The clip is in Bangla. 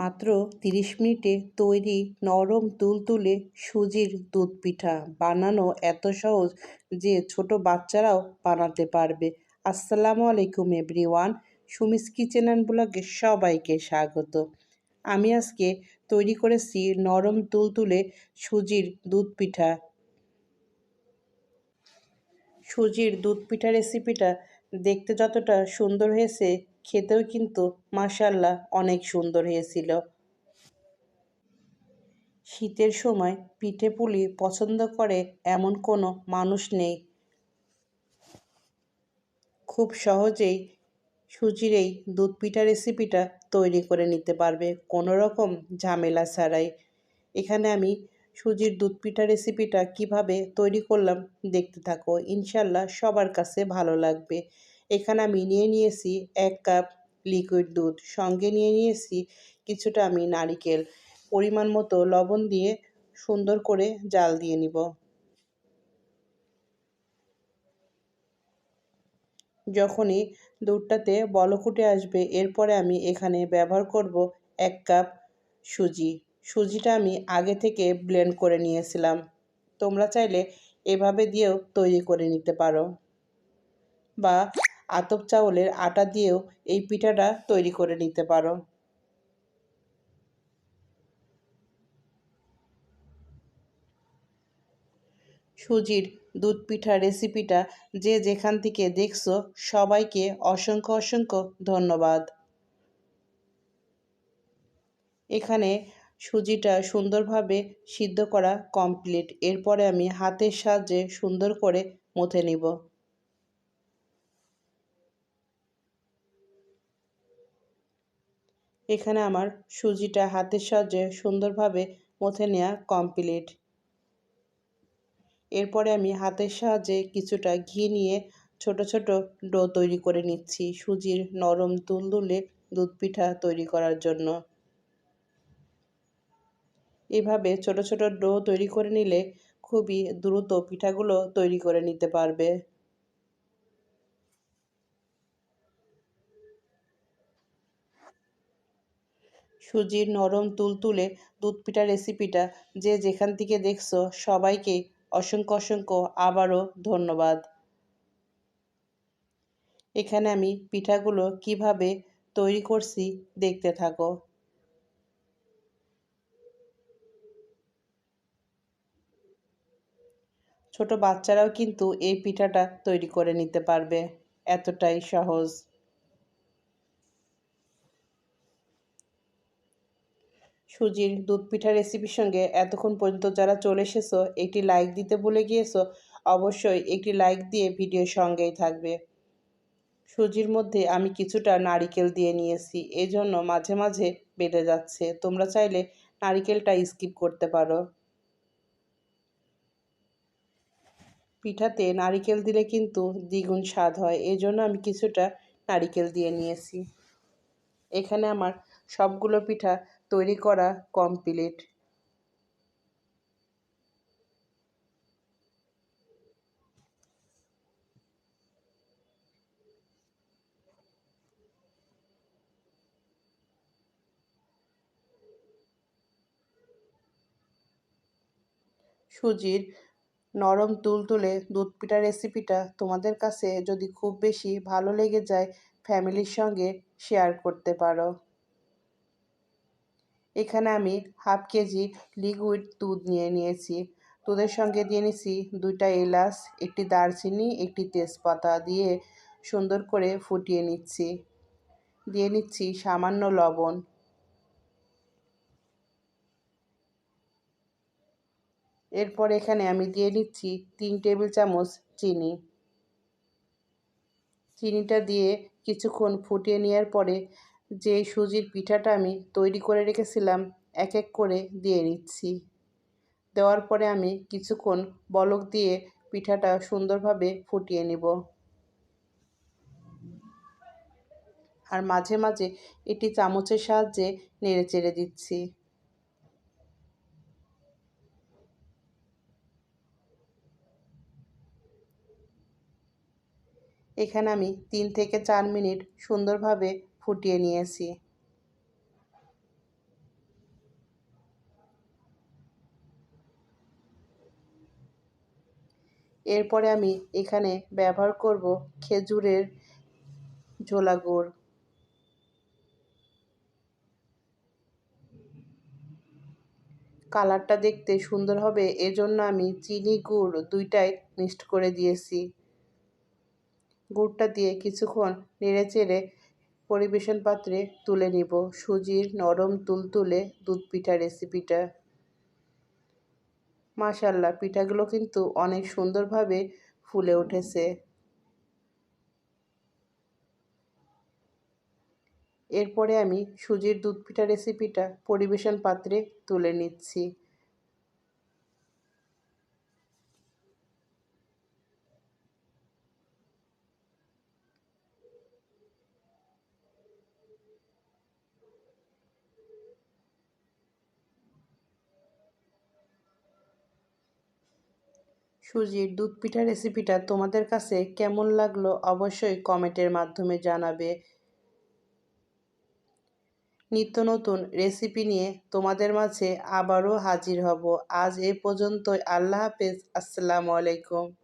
মাত্র তিরিশ মিনিটে তৈরি নরম তুলতুলে সুজির দুধ পিঠা। বানানো এত সহজ যে ছোট বাচ্চারাও বানাতে পারবে। আসসালামু আলাইকুম, এভরিওয়ান। সুমিস কিচেন অ্যান্ড ব্লগে সবাইকে স্বাগত। আমি আজকে তৈরি করেছি নরম তুলতুলে সুজির দুধ পিঠা। সুজির দুধ পিঠা রেসিপিটা দেখতে যতটা সুন্দর হয়েছে খেতেও কিন্তু মাসাল্লাহ অনেক সুন্দর হয়েছিল। শীতের সময় পিঠে পুলি পছন্দ করে এমন কোনো মানুষ নেই। খুব সহজেই সুজির এই দুধ পিঠা রেসিপিটা তৈরি করে নিতে পারবে, কোনো রকম ঝামেলা ছাড়াই। এখানে আমি সুজির দুধ পিঠা রেসিপিটা কীভাবে তৈরি করলাম দেখতে থাকো। ইনশাল্লাহ সবার কাছে ভালো লাগবে। এখানে আমি নিয়ে নিয়েছি এক কাপ লিকুইড দুধ। সঙ্গে নিয়ে নিয়েছি কিছুটা আমি নারিকেল। পরিমাণ মতো লবণ দিয়ে সুন্দর করে জাল দিয়ে নিব। যখনই দুধটাতে বলকুটে আসবে, এরপরে আমি এখানে ব্যবহার করব এক কাপ সুজি। সুজিটা আমি আগে থেকে ব্লেন্ড করে নিয়েছিলাম। তোমরা চাইলে এভাবে দিয়েও তৈরি করে নিতে পারো। বা আতপ চাউলের আটা দিয়েও এই পিঠাটা তৈরি করে নিতে পারো। সুজির দুধ পিঠা রেসিপিটা যে যেখান থেকে দেখছ, সবাইকে অসংখ্য অসংখ্য ধন্যবাদ। এখানে সুজিটা সুন্দরভাবে সিদ্ধ করা কমপ্লিট। এরপরে আমি হাতের সাহায্যে সুন্দর করে মথে নিব। এখানে আমার সুজিটা হাতের সাহায্যে সুন্দরভাবে মথে নেওয়া কমপ্লিট এরপরে আমি হাতের সাহায্যে কিছুটা ঘি নিয়ে ছোট ছোট ডো তৈরি করে নিচ্ছি সুজির নরম তুলতুলে দুধ পিঠা তৈরি করার জন্য। এভাবে ছোট ছোট ডো তৈরি করে নিলে খুবই দ্রুত পিঠাগুলো তৈরি করে নিতে পারবে। সুজির নরম তুলতুলে দুধ পিঠা রেসিপিটা যে যেখান থেকে দেখছ সবাইকে অসংখ্য অসংখ্য আবারও ধন্যবাদ। এখানে আমি পিঠাগুলো কীভাবে তৈরি করছি দেখতে থাকো। ছোট বাচ্চারাও কিন্তু এই পিঠাটা তৈরি করে নিতে পারবে, এতটাই সহজ। সুজির দুধ পিঠা রেসিপির সঙ্গে এতক্ষণ পর্যন্ত যারা চলে এসেছ, একটি লাইক দিতে ভুলে গিয়েছো, অবশ্যই একটি লাইক দিয়ে ভিডিও সঙ্গেই থাকবে। সুজির মধ্যে আমি কিছুটা নারিকেল দিয়ে নিয়েছি এই জন্য মাঝে মাঝে বেড়ে যাচ্ছে। তোমরা চাইলে নারিকেলটা স্কিপ করতে পারো। পিঠাতে নারিকেল দিলে কিন্তু দ্বিগুণ স্বাদ হয় এই জন্য আমি কিছুটা নারিকেল দিয়ে নিয়েছি। এখানে আমার সবগুলো পিঠা তৈরি করা কমপ্লিট সুজির নরম তুলতুলে দুধ পিঠা রেসিপিটা তোমাদের কাছে যদি খুব বেশি ভালো লেগে যায় ফ্যামিলির সঙ্গে শেয়ার করতে পারো। এখানে আমি হাফ কেজি লিকুইড দুধ নিয়ে নিয়েছি। দুধের সঙ্গে দিয়ে নিয়েছি দুইটা এলাচ, একটি দারচিনি, একটি তেজপাতা দিয়ে সুন্দর করে ফুটিয়ে নিচ্ছি। দিয়ে নিচ্ছি সামান্য লবণ। এরপর এখানে আমি দিয়ে নিচ্ছি তিন টেবিল চামচ চিনি। চিনিটা দিয়ে কিছুক্ষণ ফুটিয়ে নেওয়ার পরে যে সুজির পিঠাটা আমি তৈরি করে রেখেছিলাম এক এক করে দিয়ে নিচ্ছি। দেওয়ার পরে আমি কিছুক্ষণ বলক দিয়ে পিঠাটা সুন্দরভাবে ফুটিয়ে নিব। আর মাঝে মাঝে এটি চামচের সাহায্যে নেড়ে চেড়ে দিচ্ছি। এখানে আমি তিন থেকে চার মিনিট সুন্দরভাবে ফুটিয়ে নিয়েছি। এরপরে আমি এখানে ব্যবহার করব খেজুরের ঝোলা গুড়। কালারটা দেখতে সুন্দর হবে, এজন্য আমি চিনি গুড় দুইটাই মিক্সড করে দিয়েছি। গুড়টা দিয়ে কিছুক্ষণ নেড়ে চেড়ে পরিবেশন পাত্রে তুলে নিব সুজির নরম তুলতুলে দুধ পিঠা রেসিপিটা। মাশাল্লাহ, পিঠাগুলো কিন্তু অনেক সুন্দরভাবে ফুলে উঠেছে। এরপরে আমি সুজির দুধ পিঠা রেসিপিটা পরিবেশন পাত্রে তুলে নিচ্ছি। সুজির দুধ পিঠা রেসিপিটা তোমাদের কাছে কেমন লাগল অবশ্যই কমেন্টের মাধ্যমে জানাবে। নিত্য নতুন রেসিপি নিয়ে তোমাদের মাঝে আবারও হাজির হব। আজ এ পর্যন্তই। আল্লাহ হাফেজ। আসসালামু আলাইকুম।